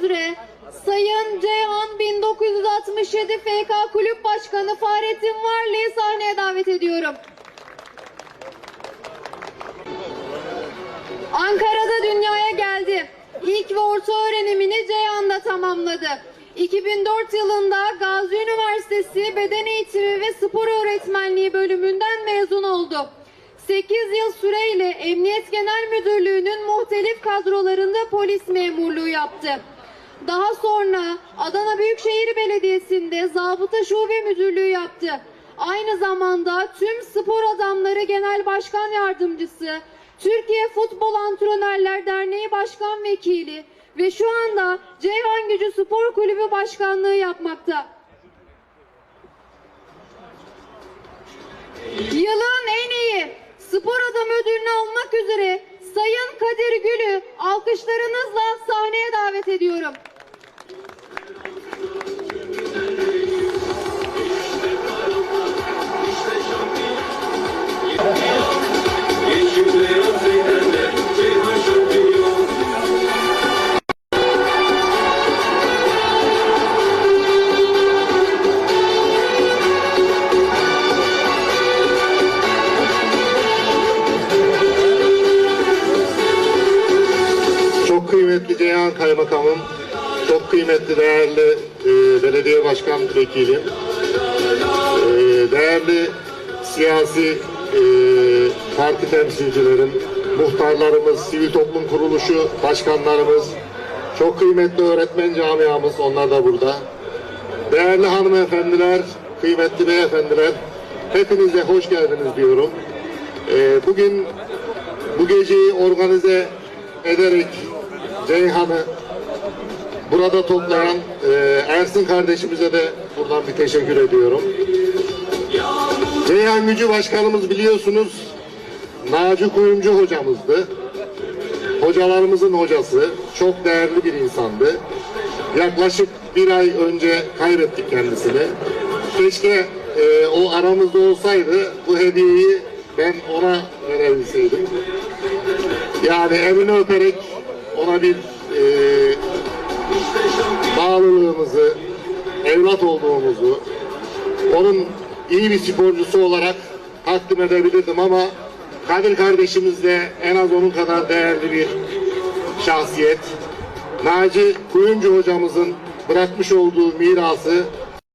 üzere Sayın Ceyhan 1967 FK Kulüp Başkanı Fahrettin Varlı'yı sahneye davet ediyorum. Ankara'da dünyaya geldi. İlk ve orta öğrenimini Ceyhan'da tamamladı. 2004 yılında Gazi Üniversitesi Beden Eğitimi ve Spor Öğretmenliği bölümünden mezun oldu. 8 yıl süreyle Emniyet Genel Müdürlüğü'nün muhtelif kadrolarında polis memurluğu yaptı. Daha sonra Adana Büyükşehir Belediyesi'nde zabıta şube müdürlüğü yaptı. Aynı zamanda tüm spor adamları genel başkan yardımcısı, Türkiye Futbol Antrenörler Derneği Başkan Vekili ve şu anda Ceyhan Gücü Spor Kulübü Başkanlığı yapmakta. Yılın en iyi spor adam ödülünü almak üzere Sayın Kadir Gül'ü alkışlarınızla sahneye davet ediyorum. Kıymetli Ceyhan Kaymakamım, çok kıymetli değerli e, belediye başkan vekilim, e, değerli siyasi e, parti temsilcilerim, muhtarlarımız, sivil toplum kuruluşu başkanlarımız, çok kıymetli öğretmen camiamız, onlar da burada. Değerli hanımefendiler, kıymetli beyefendiler, hepinize hoş geldiniz diyorum. E, bugün bu geceyi organize ederek Ceyhan'ı burada toplayan e, Ersin kardeşimize de buradan bir teşekkür ediyorum. Ceyhan Gücü Başkanımız biliyorsunuz Naci Kuyumcu hocamızdı. Hocalarımızın hocası. Çok değerli bir insandı. Yaklaşık bir ay önce kaybettik kendisini. Keşke e, o aramızda olsaydı bu hediyeyi ben ona verebilseydim. Yani elini öperek ona bir e, bağlılığımızı, evlat olduğumuzu, onun iyi bir sporcusu olarak takdim edebilirdim ama Kadir kardeşimiz de en az onun kadar değerli bir şahsiyet. Naci Kuyumcu hocamızın bırakmış olduğu mirası